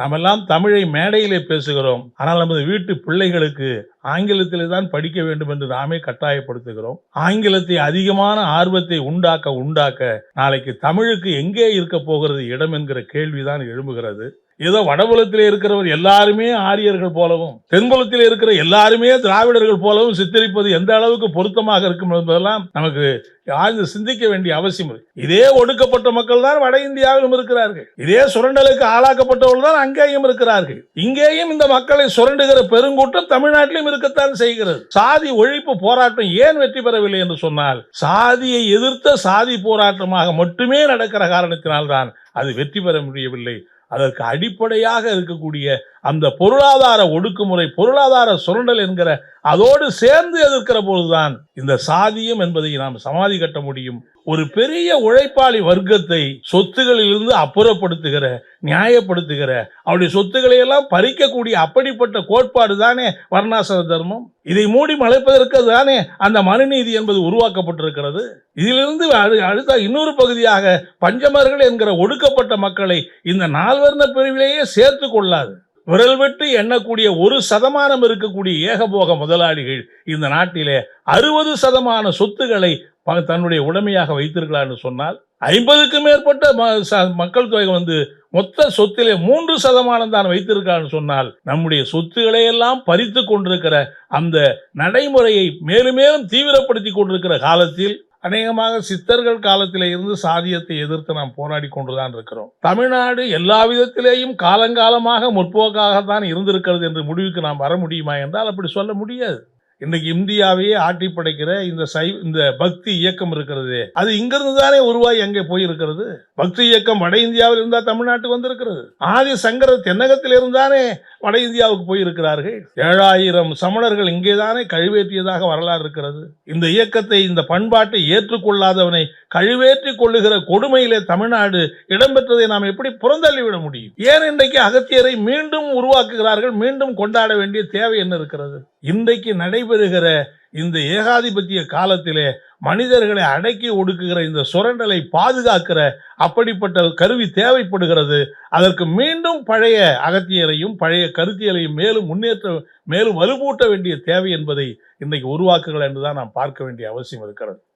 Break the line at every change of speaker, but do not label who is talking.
நாமெல்லாம் தமிழை மேடையிலே பேசுகிறோம். ஆனால் நமது வீட்டு பிள்ளைகளுக்கு ஆங்கிலத்திலே தான் படிக்க வேண்டும் என்று நாமே கட்டாயப்படுத்துகிறோம். ஆங்கிலத்தை அதிகமான ஆர்வத்தை உண்டாக்க உண்டாக்க நாளைக்கு தமிழுக்கு எங்கே இருக்க போகிறது இடம் என்கிற கேள்விதான் எழும்புகிறது. ஏதோ வடபுலத்தில் இருக்கிறவர் எல்லாருமே ஆரியர்கள் போலவும் தென்புலத்தில் இருக்கிற எல்லாருமே திராவிடர்கள் போலவும் சித்தரிப்பது எந்த அளவுக்கு பொருத்தமாக இருக்கும் என்பதெல்லாம் நமக்கு ஆழ்ந்து சிந்திக்க வேண்டிய அவசியம் இருக்கு இதே ஒடுக்கப்பட்ட மக்கள் தான் வட இந்தியாவிலும் இருக்கிறார்கள். இதே சுரண்டலுக்கு ஆளாக்கப்பட்டவர்கள் தான் அங்கேயும் இருக்கிறார்கள். இங்கேயும் இந்த மக்களை சுரண்டுகிற பெருங்கூட்டம் தமிழ்நாட்டிலும் இருக்கத்தான் செய்கிறது. சாதி ஒழிப்பு போராட்டம் ஏன் வெற்றி பெறவில்லை என்று சொன்னால் சாதியை எதிர்த்த சாதி போராட்டமாக மட்டுமே நடக்கிற காரணத்தினால்தான் அது வெற்றி பெற முடியவில்லை. அதற்கு அடிப்படையாக இருக்கக்கூடிய அந்த பொருளாதார ஒடுக்குமுறை பொருளாதார சுரண்டல் என்கிற அதோடு சேர்ந்து எதிர்க்கிற பொழுதுதான் இந்த சாதியம் என்பதை நாம் சமாதி கட்ட முடியும். ஒரு பெரிய உழைப்பாளி வர்க்கத்தை சொத்துகளிலிருந்து அப்புறப்படுத்துகிற நியாயப்படுத்துகிற அவருடைய சொத்துக்களை எல்லாம் பறிக்கக்கூடிய அப்படிப்பட்ட கோட்பாடு தானே வர்ணாசிர தர்மம்? இதை மூடி மலைப்பதற்கு தானே அந்த மனுநீதி என்பது உருவாக்கப்பட்டிருக்கிறது? இதிலிருந்து அடுத்த இன்னொரு பகுதியாக பஞ்சமர்கள் என்கிற ஒடுக்கப்பட்ட மக்களை இந்த நால்வர்ண பிரிவிலேயே சேர்த்து கொள்ளாது. விரல் விட்டு எண்ணக்கூடிய ஒரு சதமானம் இருக்கக்கூடிய ஏகபோக முதலாளிகள் இந்த நாட்டிலே அறுபது சதமான சொத்துக்களை ப- தன்னுடைய உடைமையாக வைத்திருக்கலாம்னு சொன்னால் ஐம்பதுக்கு மேற்பட்ட ம- ச- மக்கள் தொகை வந்து மொத்த சொத்திலே மூன்று சதமானம் தான் வைத்திருக்கான்னு சொன்னால் நம்முடைய சொத்துக்களை எல்லாம் பறித்து கொண்டிருக்கிற அந்த நடைமுறையை மேலும் மேலும் தீவிரப்படுத்தி கொண்டிருக்கிற காலத்தில் அநேகமாக சித்தர்கள் காலத்தில் இருந்து சாதியத்தை எதிர்த்து நாம் போராடி கொண்டுதான் இருக்கிறோம். தமிழ்நாடு எல்லா விதத்திலேயும் காலங்காலமாக முற்போக்காகத்தான் இருந்திருக்கிறது என்று முடிவுக்கு நாம் வர முடியுமா என்றால் அப்படி சொல்ல முடியாது. இன்றைக்கு இந்தியாவையே ஆட்டி படைக்கிற இந்த சை இந்த பக்தி இயக்கம் இருக்கிறது. அது இங்கிருந்து தானே உருவாகி அங்கே போயிருக்கிறது? பக்தி இயக்கம் வட இந்தியாவில் இருந்தா தமிழ்நாட்டுக்கு வந்திருக்கிறது. ஆதி சங்கர தென்னகத்தில் இருந்தானே வட இந்தியாவுக்கு போயிருக்கிறார்கள். ஏழாயிரம் சமணர்கள் இங்கே தானே கழுவேற்றியதாக வரலாறு இருக்கிறது. இந்த இயக்கத்தை இந்த பண்பாட்டை ஏற்றுக்கொள்ளாதவனை கழுவேற்றி கொள்ளுகிற கொடுமையிலே தமிழ்நாடு இடம்பெற்றதை நாம் எப்படி புறந்தள்ளிவிட முடியும்? ஏன் இன்றைக்கு அகத்தியரை மீண்டும் உருவாக்குகிறார்கள் மீண்டும் கொண்டாட வேண்டிய தேவை என்ன இருக்கிறது? இன்றைக்கு நடைபெறுகிற இந்த ஏகாதிபத்திய காலத்திலே மனிதர்களை அடக்கி ஒடுக்குகிற இந்த சுரண்டலை பாதுகாக்கிற அப்படிப்பட்ட கருவி தேவைப்படுகிறது. அதற்கு மீண்டும் பழைய அகத்தியரையும் பழைய கருத்தியலையும் மேலும் முன்னேற்ற மேலும் வலுவூட்ட வேண்டிய தேவை என்பதை இன்றைக்கு உருவாக்குகள் என்றுதான் நாம் பார்க்க வேண்டிய அவசியம் இருக்கிறது.